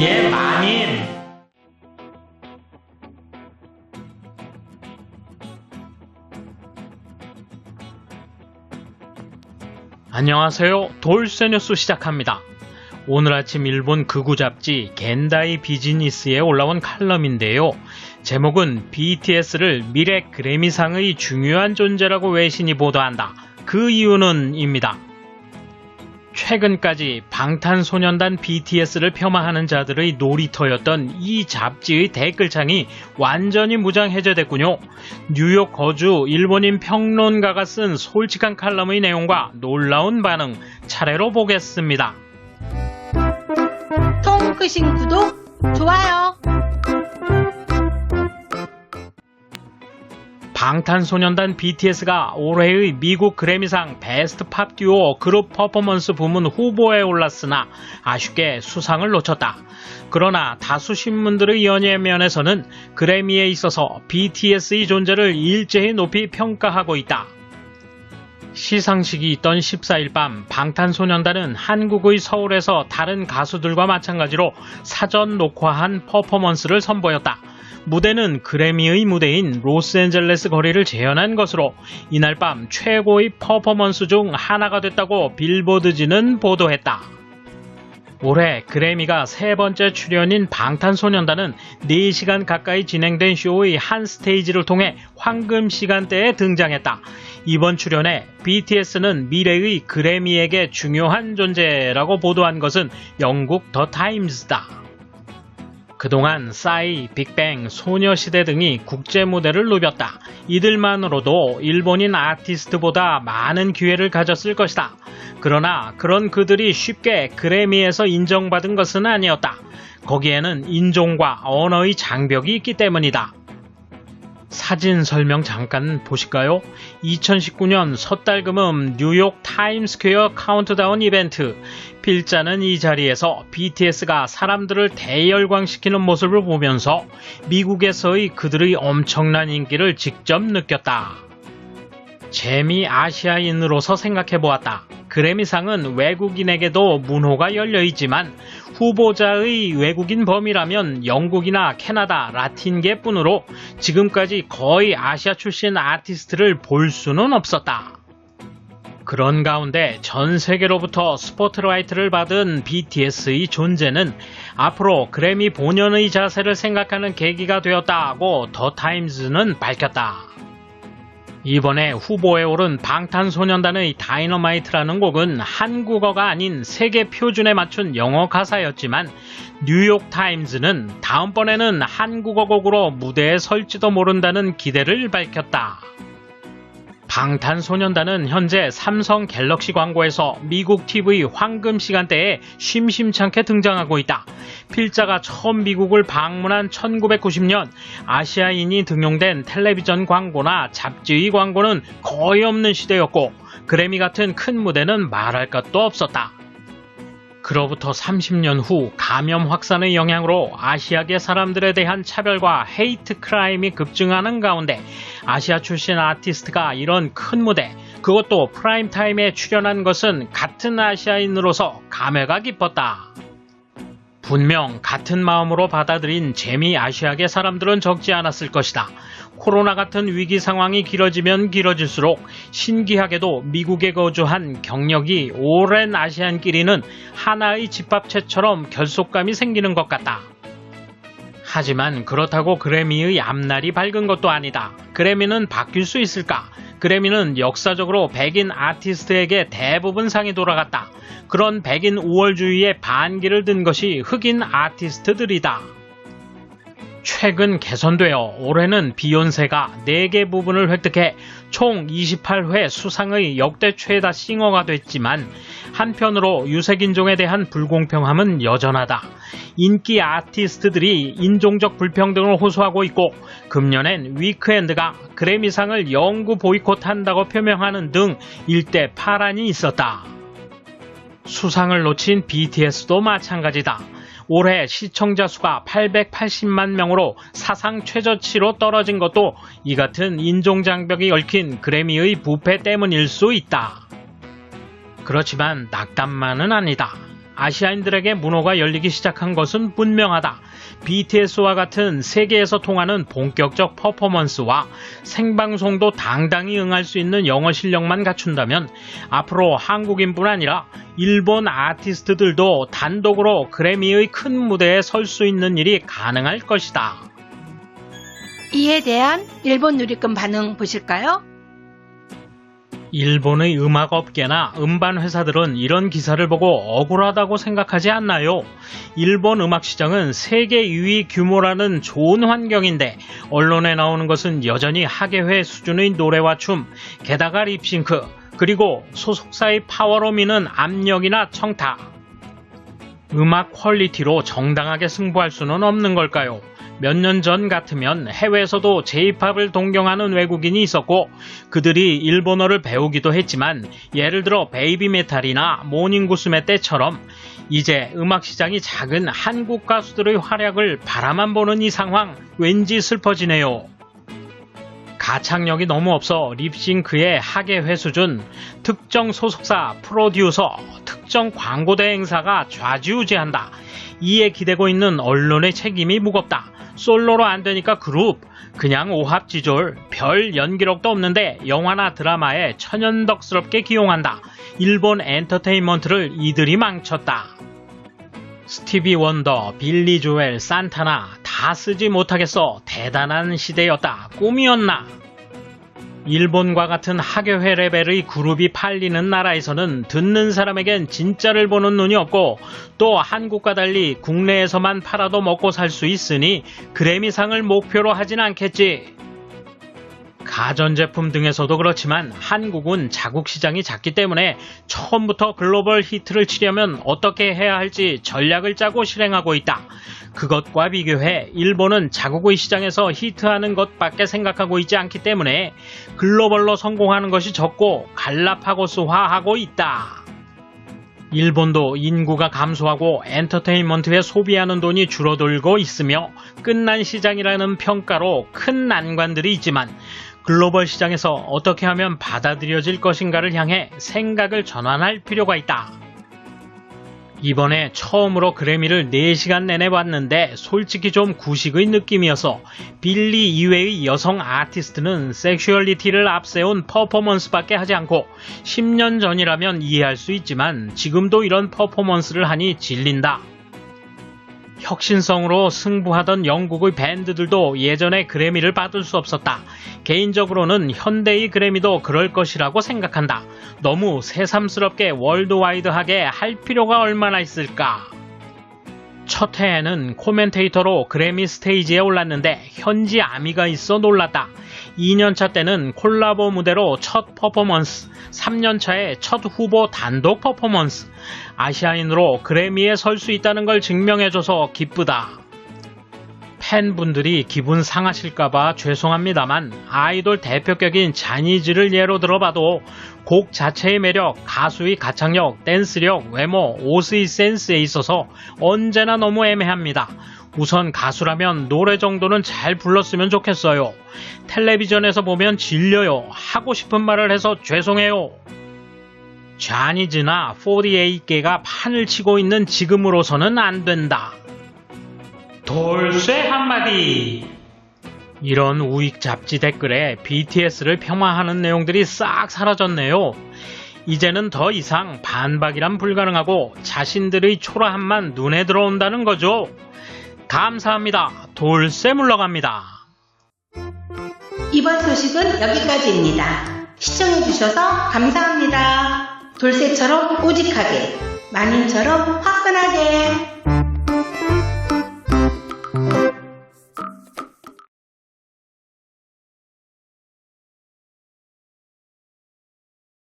예, 마님. 안녕하세요. 돌쇠 뉴스 시작합니다. 오늘 아침 일본 극우 잡지 겐다이 비즈니스에 올라온 칼럼인데요. 제목은 BTS를 미래 그래미상의 중요한 존재라고 외신이 보도한다. 그 이유는 입니다. 최근까지 방탄소년단 BTS를 폄하하는 자들의 놀이터였던 이 잡지의 댓글창이 완전히 무장 해제됐군요. 뉴욕 거주 일본인 평론가가 쓴 솔직한 칼럼의 내용과 놀라운 반응 차례로 보겠습니다. 통 크신 구독, 좋아요. 방탄소년단 BTS가 올해의 미국 그래미상 베스트 팝 듀오 그룹 퍼포먼스 부문 후보에 올랐으나 아쉽게 수상을 놓쳤다. 그러나 다수 신문들의 연예면에서는 그래미에 있어서 BTS의 존재를 일제히 높이 평가하고 있다. 시상식이 있던 14일 밤 방탄소년단은 한국의 서울에서 다른 가수들과 마찬가지로 사전 녹화한 퍼포먼스를 선보였다. 무대는 그래미의 무대인 로스앤젤레스 거리를 재현한 것으로 이날 밤 최고의 퍼포먼스 중 하나가 됐다고 빌보드지는 보도했다. 올해 그래미가 세 번째 출연인 방탄소년단은 4시간 가까이 진행된 쇼의 한 스테이지를 통해 황금 시간대에 등장했다. 이번 출연에 BTS는 미래의 그래미에게 중요한 존재라고 보도한 것은 영국 더 타임즈다. 그동안 싸이, 빅뱅, 소녀시대 등이 국제 무대를 누볐다. 이들만으로도 일본인 아티스트보다 많은 기회를 가졌을 것이다. 그러나 그런 그들이 쉽게 그래미에서 인정받은 것은 아니었다. 거기에는 인종과 언어의 장벽이 있기 때문이다. 사진 설명 잠깐 보실까요? 2019년 섣달금음 뉴욕 타임스퀘어 카운트다운 이벤트. 필자는 이 자리에서 BTS가 사람들을 대열광시키는 모습을 보면서 미국에서의 그들의 엄청난 인기를 직접 느꼈다. 재미 아시아인으로서 생각해 보았다. 그래미상은 외국인에게도 문호가 열려 있지만 후보자의 외국인 범위라면 영국이나 캐나다, 라틴계 뿐으로 지금까지 거의 아시아 출신 아티스트를 볼 수는 없었다. 그런 가운데 전 세계로부터 스포트라이트를 받은 BTS의 존재는 앞으로 그래미 본연의 자세를 생각하는 계기가 되었다고 더 타임즈는 밝혔다. 이번에 후보에 오른 방탄소년단의 다이너마이트라는 곡은 한국어가 아닌 세계 표준에 맞춘 영어 가사였지만 뉴욕타임즈는 다음번에는 한국어 곡으로 무대에 설지도 모른다는 기대를 밝혔다. 방탄소년단은 현재 삼성 갤럭시 광고에서 미국 TV 황금 시간대에 심심찮게 등장하고 있다. 필자가 처음 미국을 방문한 1990년 아시아인이 등용된 텔레비전 광고나 잡지의 광고는 거의 없는 시대였고 그래미 같은 큰 무대는 말할 것도 없었다. 그로부터 30년 후 감염 확산의 영향으로 아시아계 사람들에 대한 차별과 헤이트 크라임이 급증하는 가운데 아시아 출신 아티스트가 이런 큰 무대, 그것도 프라임 타임에 출연한 것은 같은 아시아인으로서 감회가 깊었다. 분명 같은 마음으로 받아들인 재미 아시아계 사람들은 적지 않았을 것이다. 코로나 같은 위기 상황이 길어지면 길어질수록 신기하게도 미국에 거주한 경력이 오랜 아시안끼리는 하나의 집합체처럼 결속감이 생기는 것 같다. 하지만 그렇다고 그래미의 앞날이 밝은 것도 아니다. 그래미는 바뀔 수 있을까? 그래미는 역사적으로 백인 아티스트에게 대부분 상이 돌아갔다. 그런 백인 우월주의의 반기를 든 것이 흑인 아티스트들이다. 최근 개선되어 올해는 비욘세가 4개 부분을 획득해 총 28회 수상의 역대 최다 싱어가 됐지만 한편으로 유색인종에 대한 불공평함은 여전하다. 인기 아티스트들이 인종적 불평등을 호소하고 있고 금년엔 위크엔드가 그래미상을 영구 보이콧한다고 표명하는 등 일대 파란이 있었다. 수상을 놓친 BTS도 마찬가지다. 올해 시청자 수가 880만 명으로 사상 최저치로 떨어진 것도 이 같은 인종장벽이 얽힌 그래미의 부패 때문일 수 있다. 그렇지만 낙담만은 아니다. 아시아인들에게 문호가 열리기 시작한 것은 분명하다. BTS와 같은 세계에서 통하는 본격적 퍼포먼스와 생방송도 당당히 응할 수 있는 영어 실력만 갖춘다면 앞으로 한국인뿐 아니라 일본 아티스트들도 단독으로 그래미의 큰 무대에 설 수 있는 일이 가능할 것이다. 이에 대한 일본 누리꾼 반응 보실까요? 일본의 음악 업계나 음반 회사들은 이런 기사를 보고 억울하다고 생각하지 않나요? 일본 음악 시장은 세계 2위 규모라는 좋은 환경인데 언론에 나오는 것은 여전히 하계회 수준의 노래와 춤, 게다가 립싱크, 그리고 소속사의 파워로 미는 압력이나 청타. 음악 퀄리티로 정당하게 승부할 수는 없는 걸까요? 몇 년 전 같으면 해외에서도 J-팝을 동경하는 외국인이 있었고 그들이 일본어를 배우기도 했지만 예를 들어 베이비 메탈이나 모닝구스메 때처럼 이제 음악 시장이 작은 한국 가수들의 활약을 바라만 보는 이 상황 왠지 슬퍼지네요. 가창력이 너무 없어 립싱크의 하계 회 수준, 특정 소속사, 프로듀서, 특정 광고 대행사가 좌지우지한다. 이에 기대고 있는 언론의 책임이 무겁다. 솔로로 안 되니까 그룹, 그냥 오합지졸, 별 연기력도 없는데 영화나 드라마에 천연덕스럽게 기용한다. 일본 엔터테인먼트를 이들이 망쳤다. 스티비 원더, 빌리 조엘, 산타나 다 쓰지 못하겠어. 대단한 시대였다. 꿈이었나? 일본과 같은 하계회 레벨의 그룹이 팔리는 나라에서는 듣는 사람에겐 진짜를 보는 눈이 없고 또 한국과 달리 국내에서만 팔아도 먹고 살 수 있으니 그래미상을 목표로 하진 않겠지. 가전제품 등에서도 그렇지만 한국은 자국 시장이 작기 때문에 처음부터 글로벌 히트를 치려면 어떻게 해야 할지 전략을 짜고 실행하고 있다. 그것과 비교해 일본은 자국의 시장에서 히트하는 것밖에 생각하고 있지 않기 때문에 글로벌로 성공하는 것이 적고 갈라파고스화하고 있다. 일본도 인구가 감소하고 엔터테인먼트에 소비하는 돈이 줄어들고 있으며 끝난 시장이라는 평가로 큰 난관들이 있지만 글로벌 시장에서 어떻게 하면 받아들여질 것인가를 향해 생각을 전환할 필요가 있다. 이번에 처음으로 그래미를 4시간 내내 봤는데 솔직히 좀 구식의 느낌이어서 빌리 이외의 여성 아티스트는 섹슈얼리티를 앞세운 퍼포먼스밖에 하지 않고 10년 전이라면 이해할 수 있지만 지금도 이런 퍼포먼스를 하니 질린다. 혁신성으로 승부하던 영국의 밴드들도 예전에 그래미를 받을 수 없었다. 개인적으로는 현대의 그래미도 그럴 것이라고 생각한다. 너무 새삼스럽게 월드와이드하게 할 필요가 얼마나 있을까? 첫 해에는 코멘테이터로 그래미 스테이지에 올랐는데 현지 아미가 있어 놀랐다. 2년차 때는 콜라보 무대로 첫 퍼포먼스, 3년차에 첫 후보 단독 퍼포먼스, 아시아인으로 그래미에 설 수 있다는 걸 증명해줘서 기쁘다. 팬분들이 기분 상하실까봐 죄송합니다만 아이돌 대표격인 자니즈를 예로 들어봐도 곡 자체의 매력, 가수의 가창력, 댄스력, 외모, 옷의 센스에 있어서 언제나 너무 애매합니다. 우선 가수라면 노래 정도는 잘 불렀으면 좋겠어요. 텔레비전에서 보면 질려요. 하고 싶은 말을 해서 죄송해요. 자니즈나 48개가 판을 치고 있는 지금으로서는 안 된다. 돌쇠 한마디. 이런 우익 잡지 댓글에 BTS를 폄하하는 내용들이 싹 사라졌네요. 이제는 더 이상 반박이란 불가능하고 자신들의 초라함만 눈에 들어온다는 거죠. 감사합니다. 돌쇠 물러 갑니다. 이번 소식은 여기까지입니다. 시청해주셔서 감사합니다. 돌쇠처럼 오직하게, 마님처럼 화끈하게.